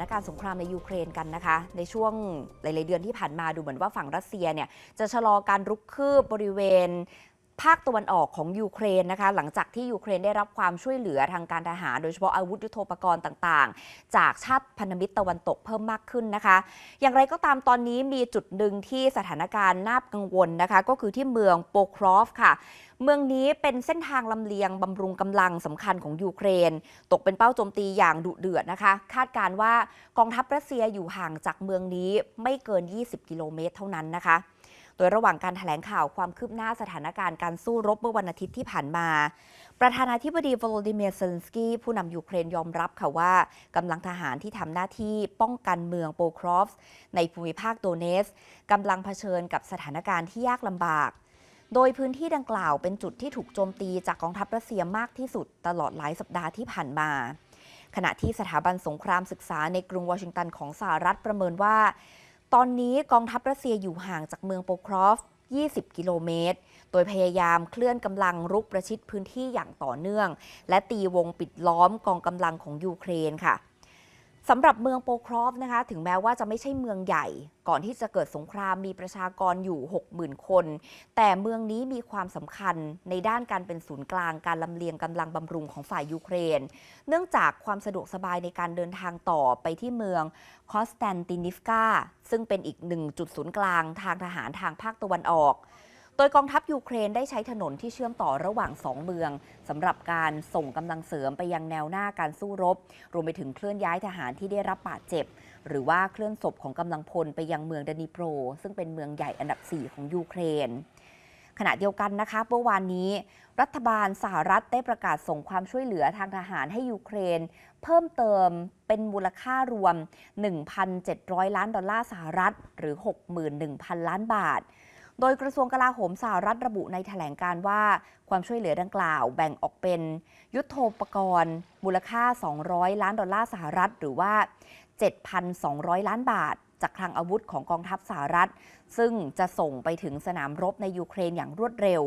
านการณ์สงครามในยูเครนกันนะคะ ในช่วงหลาย ๆ เดือนที่ผ่านมาดูเหมือนว่าฝั่งรัสเซียเนี่ยจะชะลอการรุกคืบบริเวณ ภาคตะวันออกของยูเครนนะคะ หลังจากที่ยูเครนได้รับความช่วยเหลือทางการทหาร โดยเฉพาะอาวุธยุโทโธปกรณ์ต่างๆ จากชาติพันธมิตรตะวันตกเพิ่มมากขึ้นนะคะ อย่างไรก็ตามตอนนี้มีจุดหนึ่งที่สถานการณ์น่ากังวลนะคะ ก็คือที่เมืองโปโครฟค่ะ เมืองนี้เป็นเส้นทางลำเลียงบำรุงกำลังสำคัญของยูเครน ตกเป็นเป้าโจมตีอย่างดุเดือดนะคะ คาดการว่ากองทัพรัสเซียอยู่ห่างจากเมืองนี้ไม่เกิน 20 กิโลเมตรเท่านั้นนะคะ โดยระหว่างการถแถลงข่าวความคืบหน้าสถานการณ์การสู้รบเมื่อวันอาทิตย์ที่ผ่านมา ประธานาธิบดีโวโลดิเมียร์เซนสกี้ผู้นำยูเครนยอมรับค่ะว่ากำลังทหารที่ทำหน้าที่ป้องกันเมืองโปครอฟส์ในภูมิภาคโดเนสกำลังเผชิญกับสถานการณ์ที่ยากลำบาก โดยพื้นที่ดังกล่าวเป็นจุดที่ถูกโจมตีจากกองทัพรัสเซียมากที่สุดตลอดหลายสัปดาห์ที่ผ่านมาขณะที่สถาบันสงครามศึกษาในกรุงวอชิงตันของสหรัฐประเมินว่า ตอนนี้กองทัพรัสเซียอยู่ห่างจากเมืองโปครอฟ 20 กิโลเมตร โดยพยายามเคลื่อนกำลังรุกประชิดพื้นที่อย่างต่อเนื่อง และตีวงปิดล้อมกองกำลังของยูเครนค่ะ สำหรับเมืองโปครอฟนะคะ ถึงแม้ว่าจะไม่ใช่เมืองใหญ่ ก่อนที่จะเกิดสงครามมีประชากรอยู่ 60,000 คน แต่เมืองนี้มีความสำคัญในด้านการเป็นศูนย์กลางการลำเลียงกำลังบำรุงของฝ่ายยูเครน เนื่องจากความสะดวกสบายในการเดินทางต่อไปที่เมืองคอสแตนตินิฟกาซึ่งเป็นอีกหนึ่งจุดศูนย์กลางทางทหารทางภาคตะวันออก ดยกองทัพยูเครนได้ใช้ถนนที่เชื่อมต่อระหว่างสองเมืองสำหรับการส่งกำลังเสริมไปยังแนวหน้าการสู้รบ รวมไปถึงเคลื่อนย้ายทหารที่ได้รับบาดเจ็บ หรือว่าเคลื่อนศพของกำลังพลไปยังเมืองดานิโปร ซึ่งเป็นเมืองใหญ่อันดับ 4 ของยูเครนขณะเดียวกันนะคะเมื่อวานนี้ รัฐบาลสหรัฐได้ประกาศส่งความช่วยเหลือทางทหารให้ยูเครน เพิ่มเติมเป็นมูลค่ารวม 1,700 ล้านดอลลาร์สหรัฐ หรือ 61,000 ล้านบาท โดยกระทรวงกลาโหมสหรัฐระบุในแถลงการว่า ความช่วยเหลือดังกล่าวแบ่งออกเป็น ยุทโธปกรณ์ มูลค่า 200 ล้านดอลลาร์สหรัฐ หรือว่า 7,200 ล้านบาท จากคลังอาวุธของกองทัพสหรัฐ ซึ่งจะส่งไปถึงสนามรบในยูเครนอย่างรวดเร็ว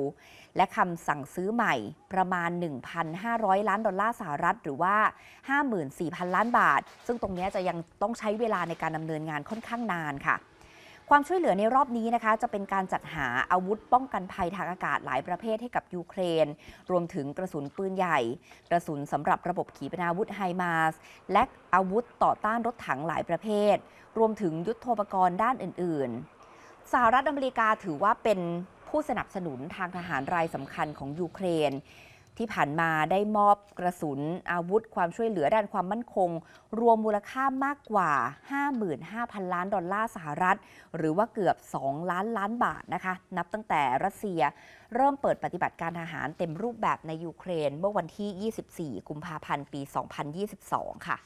และคำสั่งซื้อใหม่ประมาณ 1,500 ล้านดอลลาร์สหรัฐ หรือว่า 54,000 ล้านบาท ซึ่งตรงนี้จะยังต้องใช้เวลาในการดำเนินงานค่อนข้างนานค่ะ ความช่วยเหลือในรอบนี้นะคะ จะเป็นการจัดหาอาวุธป้องกันภัยทางอากาศหลายประเภทให้กับยูเครน รวมถึงกระสุนปืนใหญ่ กระสุนสำหรับระบบขีปนาวุธไฮมาสและอาวุธต่อต้านรถถังหลายประเภท รวมถึงยุทโธปกรณ์ด้านอื่น ๆ สหรัฐอเมริกาถือว่าเป็นผู้สนับสนุนทางทหารรายสำคัญของยูเครน ที่ผ่านมาได้มอบกระสุนอาวุธความช่วยเหลือด้านความมั่นคง รวมมูลค่ามากกว่า 55,000 ล้านดอลลาร์สหรัฐ หรือว่าเกือบ 2 ล้านล้านบาทนะคะ นับตั้งแต่รัสเซีย เริ่มเปิดปฏิบัติการทหารเต็มรูปแบบในยูเครน เมื่อวันที่ 24 กุมภาพันธ์ ปี 2022 ค่ะ